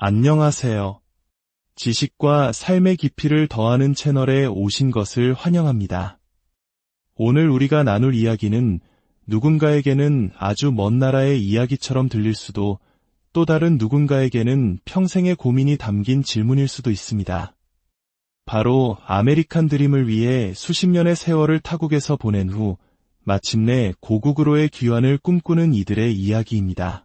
안녕하세요. 지식과 삶의 깊이를 더하는 채널에 오신 것을 환영합니다. 오늘 우리가 나눌 이야기는 누군가에게는 아주 먼 나라의 이야기처럼 들릴 수도 또 다른 누군가에게는 평생의 고민이 담긴 질문일 수도 있습니다. 바로 아메리칸 드림을 위해 수십 년의 세월을 타국에서 보낸 후 마침내 고국으로의 귀환을 꿈꾸는 이들의 이야기입니다.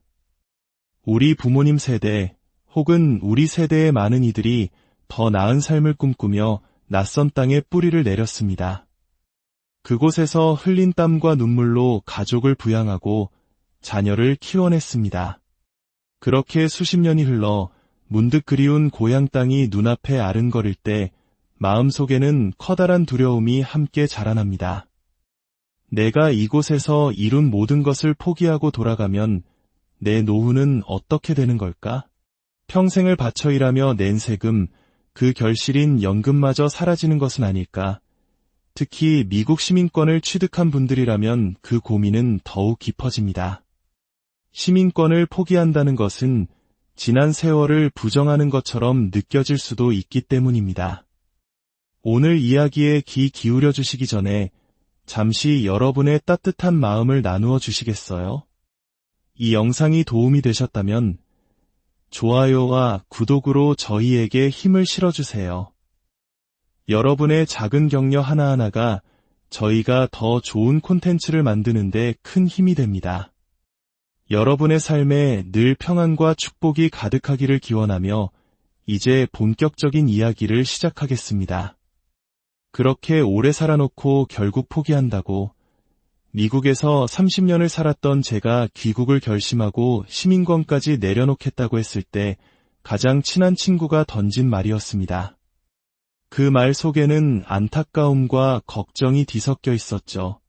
우리 부모님 세대 혹은 우리 세대의 많은 이들이 더 나은 삶을 꿈꾸며 낯선 땅에 뿌리를 내렸습니다. 그곳에서 흘린 땀과 눈물로 가족을 부양하고 자녀를 키워냈습니다. 그렇게 수십 년이 흘러 문득 그리운 고향 땅이 눈앞에 아른거릴 때 마음속에는 커다란 두려움이 함께 자라납니다. 내가 이곳에서 이룬 모든 것을 포기하고 돌아가면 내 노후는 어떻게 되는 걸까? 평생을 바쳐 일하며 낸 세금, 그 결실인 연금마저 사라지는 것은 아닐까? 특히 미국 시민권을 취득한 분들이라면 그 고민은 더욱 깊어집니다. 시민권을 포기한다는 것은 지난 세월을 부정하는 것처럼 느껴질 수도 있기 때문입니다. 오늘 이야기에 귀 기울여 주시기 전에 잠시 여러분의 따뜻한 마음을 나누어 주시겠어요? 이 영상이 도움이 되셨다면 좋아요와 구독으로 저희에게 힘을 실어주세요. 여러분의 작은 격려 하나하나가 저희가 더 좋은 콘텐츠를 만드는데 큰 힘이 됩니다. 여러분의 삶에 늘 평안과 축복이 가득하기를 기원하며 이제 본격적인 이야기를 시작하겠습니다. 그렇게 오래 살아놓고 결국 포기한다고 미국에서 30년을 살았던 제가 귀국을 결심하고 시민권까지 내려놓겠다고 했을 때 가장 친한 친구가 던진 말이었습니다. 그 말 속에는 안타까움과 걱정이 뒤섞여 있었죠.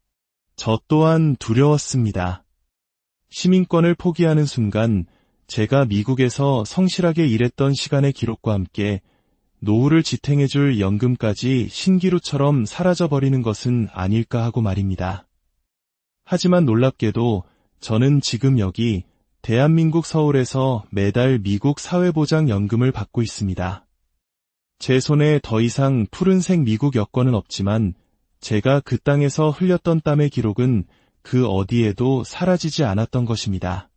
저 또한 두려웠습니다. 시민권을 포기하는 순간 제가 미국에서 성실하게 일했던 시간의 기록과 함께 노후를 지탱해줄 연금까지 신기루처럼 사라져버리는 것은 아닐까 하고 말입니다. 하지만 놀랍게도 저는 지금 여기 대한민국 서울에서 매달 미국 사회보장연금을 받고 있습니다. 제 손에 더 이상 푸른색 미국 여권은 없지만 제가 그 땅에서 흘렸던 땀의 기록은 그 어디에도 사라지지 않았던 것입니다.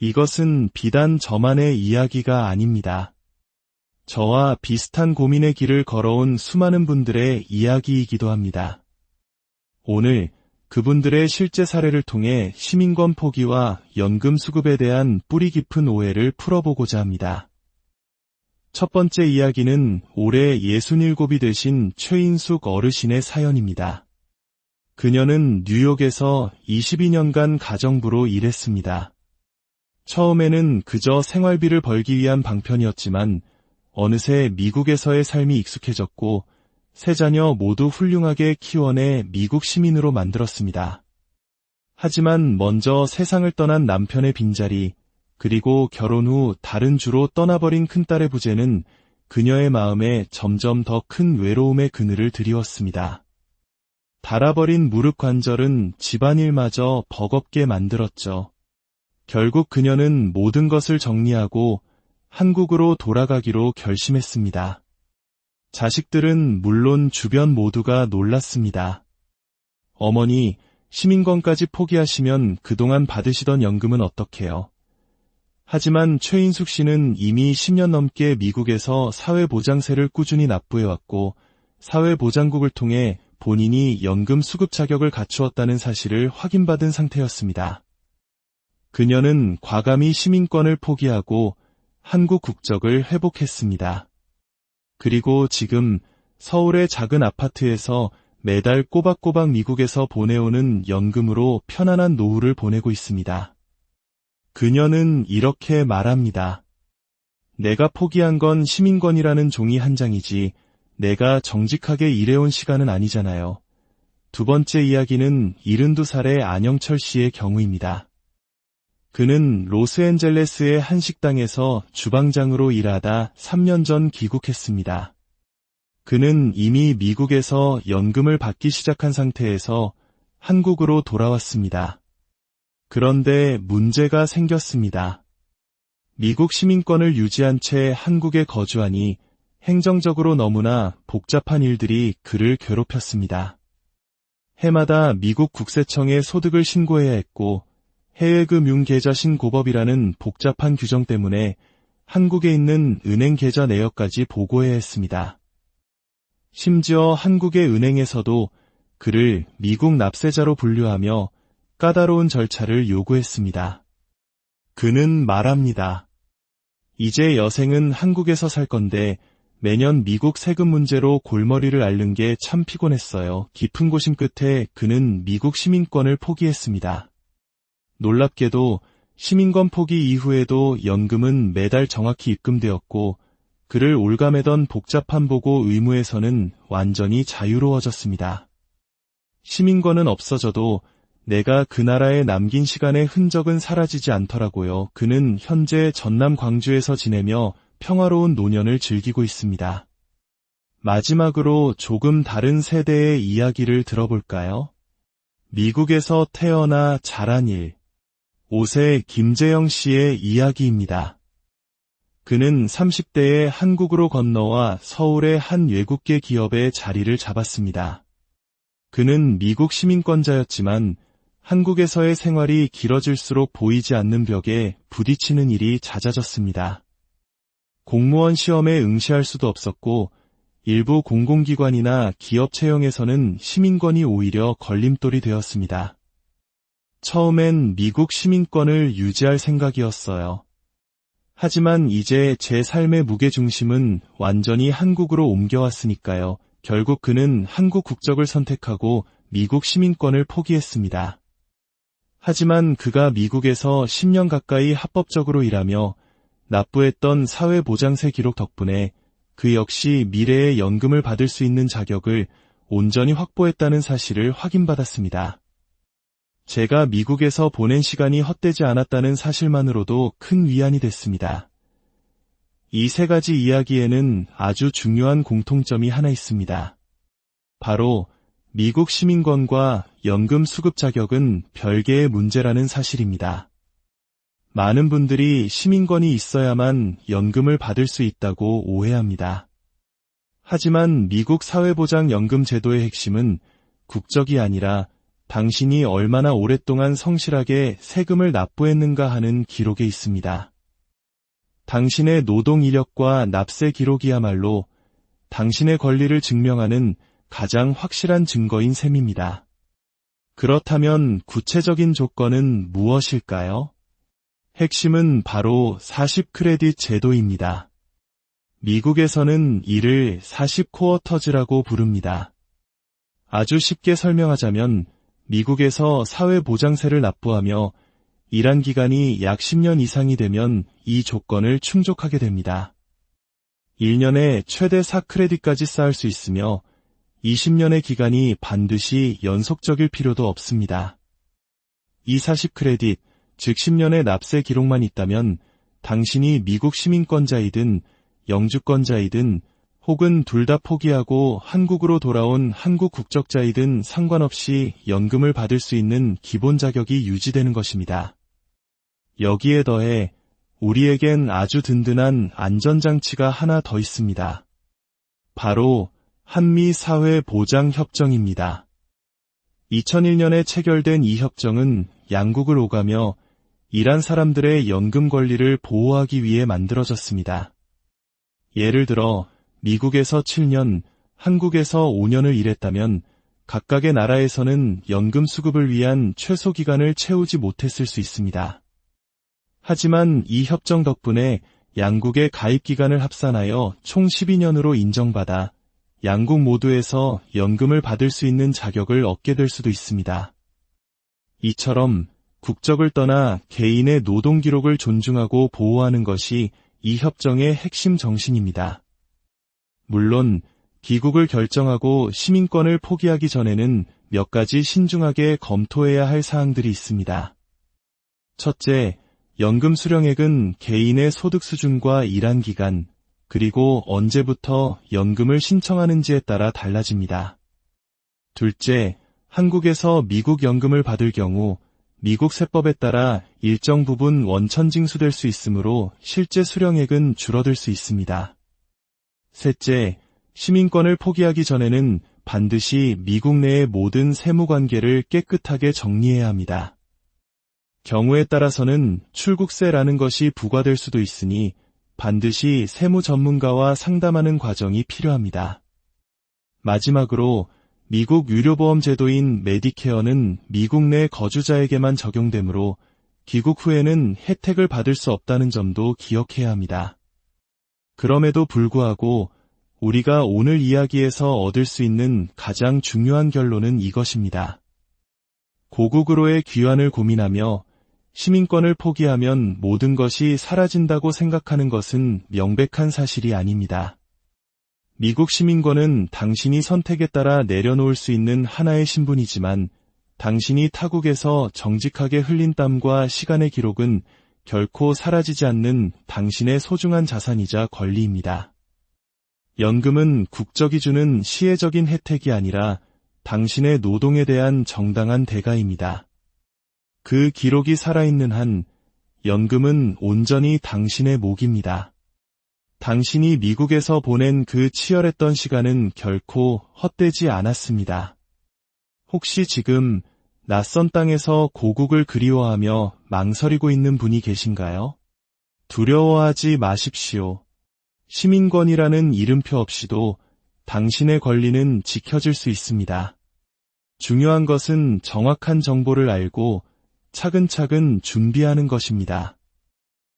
이것은 비단 저만의 이야기가 아닙니다. 저와 비슷한 고민의 길을 걸어온 수많은 분들의 이야기이기도 합니다. 오늘 그분들의 실제 사례를 통해 시민권 포기와 연금 수급에 대한 뿌리 깊은 오해를 풀어보고자 합니다. 첫 번째 이야기는 올해 67이 되신 최인숙 어르신의 사연입니다. 그녀는 뉴욕에서 22년간 가정부로 일했습니다. 처음에는 그저 생활비를 벌기 위한 방편이었지만 어느새 미국에서의 삶이 익숙해졌고 세 자녀 모두 훌륭하게 키워내 미국 시민으로 만들었습니다. 하지만 먼저 세상을 떠난 남편의 빈자리, 그리고 결혼 후 다른 주로 떠나버린 큰딸의 부재는 그녀의 마음에 점점 더 큰 외로움의 그늘을 드리웠습니다. 달아버린 무릎 관절은 집안일마저 버겁게 만들었죠. 결국 그녀는 모든 것을 정리하고 한국으로 돌아가기로 결심했습니다. 자식들은 물론 주변 모두가 놀랐습니다. 어머니, 시민권까지 포기하시면 그동안 받으시던 연금은 어떡해요? 하지만 최인숙 씨는 이미 10년 넘게 미국에서 사회보장세를 꾸준히 납부해왔고 사회보장국을 통해 본인이 연금 수급 자격을 갖추었다는 사실을 확인받은 상태였습니다. 그녀는 과감히 시민권을 포기하고 한국 국적을 회복했습니다. 그리고 지금 서울의 작은 아파트에서 매달 꼬박꼬박 미국에서 보내오는 연금으로 편안한 노후를 보내고 있습니다. 그녀는 이렇게 말합니다. 내가 포기한 건 시민권이라는 종이 한 장이지 내가 정직하게 일해온 시간은 아니잖아요. 두 번째 이야기는 72살의 안영철 씨의 경우입니다. 그는 로스앤젤레스의 한 식당에서 주방장으로 일하다 3년 전 귀국했습니다. 그는 이미 미국에서 연금을 받기 시작한 상태에서 한국으로 돌아왔습니다. 그런데 문제가 생겼습니다. 미국 시민권을 유지한 채 한국에 거주하니 행정적으로 너무나 복잡한 일들이 그를 괴롭혔습니다. 해마다 미국 국세청에 소득을 신고해야 했고 해외금융 계좌 신고법이라는 복잡한 규정 때문에 한국에 있는 은행 계좌 내역까지 보고해야 했습니다. 심지어 한국의 은행에서도 그를 미국 납세자로 분류하며 까다로운 절차를 요구했습니다. 그는 말합니다. 이제 여생은 한국에서 살 건데 매년 미국 세금 문제로 골머리를 앓는 게 참 피곤했어요. 깊은 고심 끝에 그는 미국 시민권을 포기했습니다. 놀랍게도 시민권 포기 이후에도 연금은 매달 정확히 입금되었고 그를 올가매던 복잡한 보고 의무에서는 완전히 자유로워졌습니다. 시민권은 없어져도 내가 그 나라에 남긴 시간의 흔적은 사라지지 않더라고요. 그는 현재 전남 광주에서 지내며 평화로운 노년을 즐기고 있습니다. 마지막으로 조금 다른 세대의 이야기를 들어볼까요? 미국에서 태어나 자란 일. 5세 김재영 씨의 이야기입니다. 그는 30대에 한국으로 건너와 서울의 한 외국계 기업에 자리를 잡았습니다. 그는 미국 시민권자였지만 한국에서의 생활이 길어질수록 보이지 않는 벽에 부딪히는 일이 잦아졌습니다. 공무원 시험에 응시할 수도 없었고 일부 공공기관이나 기업 채용에서는 시민권이 오히려 걸림돌이 되었습니다. 처음엔 미국 시민권을 유지할 생각이었어요. 하지만 이제 제 삶의 무게중심은 완전히 한국으로 옮겨왔으니까요. 결국 그는 한국 국적을 선택하고 미국 시민권을 포기했습니다. 하지만 그가 미국에서 10년 가까이 합법적으로 일하며 납부했던 사회보장세 기록 덕분에 그 역시 미래에 연금을 받을 수 있는 자격을 온전히 확보했다는 사실을 확인받았습니다. 제가 미국에서 보낸 시간이 헛되지 않았다는 사실만으로도 큰 위안이 됐습니다. 이 세 가지 이야기에는 아주 중요한 공통점이 하나 있습니다. 바로 미국 시민권과 연금 수급 자격은 별개의 문제라는 사실입니다. 많은 분들이 시민권이 있어야만 연금을 받을 수 있다고 오해합니다. 하지만 미국 사회보장연금 제도의 핵심은 국적이 아니라 당신이 얼마나 오랫동안 성실하게 세금을 납부했는가 하는 기록에 있습니다. 당신의 노동 이력과 납세 기록이야말로 당신의 권리를 증명하는 가장 확실한 증거인 셈입니다. 그렇다면 구체적인 조건은 무엇일까요? 핵심은 바로 40크레딧 제도입니다. 미국에서는 이를 40쿼터즈라고 부릅니다. 아주 쉽게 설명하자면 미국에서 사회보장세를 납부하며 일한 기간이 약 10년 이상이 되면 이 조건을 충족하게 됩니다. 1년에 최대 4크레딧까지 쌓을 수 있으며 20년의 기간이 반드시 연속적일 필요도 없습니다. 이 40크레딧, 즉 10년의 납세 기록만 있다면 당신이 미국 시민권자이든 영주권자이든 혹은 둘 다 포기하고 한국으로 돌아온 한국 국적자이든 상관없이 연금을 받을 수 있는 기본 자격이 유지되는 것입니다. 여기에 더해 우리에겐 아주 든든한 안전장치가 하나 더 있습니다. 바로 한미 사회 보장 협정입니다. 2001년에 체결된 이 협정은 양국을 오가며 일한 사람들의 연금 권리를 보호하기 위해 만들어졌습니다. 예를 들어 미국에서 7년, 한국에서 5년을 일했다면 각각의 나라에서는 연금 수급을 위한 최소 기간을 채우지 못했을 수 있습니다. 하지만 이 협정 덕분에 양국의 가입 기간을 합산하여 총 12년으로 인정받아 양국 모두에서 연금을 받을 수 있는 자격을 얻게 될 수도 있습니다. 이처럼 국적을 떠나 개인의 노동 기록을 존중하고 보호하는 것이 이 협정의 핵심 정신입니다. 물론 귀국을 결정하고 시민권을 포기하기 전에는 몇 가지 신중하게 검토해야 할 사항들이 있습니다. 첫째, 연금 수령액은 개인의 소득 수준과 일한 기간, 그리고 언제부터 연금을 신청하는지에 따라 달라집니다. 둘째, 한국에서 미국 연금을 받을 경우 미국 세법에 따라 일정 부분 원천 징수될 수 있으므로 실제 수령액은 줄어들 수 있습니다. 셋째, 시민권을 포기하기 전에는 반드시 미국 내의 모든 세무 관계를 깨끗하게 정리해야 합니다. 경우에 따라서는 출국세라는 것이 부과될 수도 있으니 반드시 세무 전문가와 상담하는 과정이 필요합니다. 마지막으로 미국 유료보험 제도인 메디케어는 미국 내 거주자에게만 적용되므로 귀국 후에는 혜택을 받을 수 없다는 점도 기억해야 합니다. 그럼에도 불구하고 우리가 오늘 이야기에서 얻을 수 있는 가장 중요한 결론은 이것입니다. 고국으로의 귀환을 고민하며 시민권을 포기하면 모든 것이 사라진다고 생각하는 것은 명백한 사실이 아닙니다. 미국 시민권은 당신이 선택에 따라 내려놓을 수 있는 하나의 신분이지만 당신이 타국에서 정직하게 흘린 땀과 시간의 기록은 결코 사라지지 않는 당신의 소중한 자산이자 권리입니다. 연금은 국적이 주는 시혜적인 혜택이 아니라 당신의 노동에 대한 정당한 대가입니다. 그 기록이 살아있는 한 연금은 온전히 당신의 몫입니다. 당신이 미국에서 보낸 그 치열했던 시간은 결코 헛되지 않았습니다. 혹시 지금 낯선 땅에서 고국을 그리워하며 망설이고 있는 분이 계신가요? 두려워하지 마십시오. 시민권이라는 이름표 없이도 당신의 권리는 지켜질 수 있습니다. 중요한 것은 정확한 정보를 알고 차근차근 준비하는 것입니다.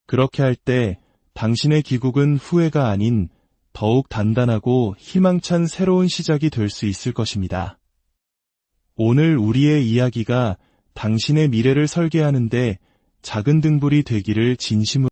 그렇게 할 때 당신의 귀국은 후회가 아닌 더욱 단단하고 희망찬 새로운 시작이 될 수 있을 것입니다. 오늘 우리의 이야기가 당신의 미래를 설계하는데 작은 등불이 되기를 진심으로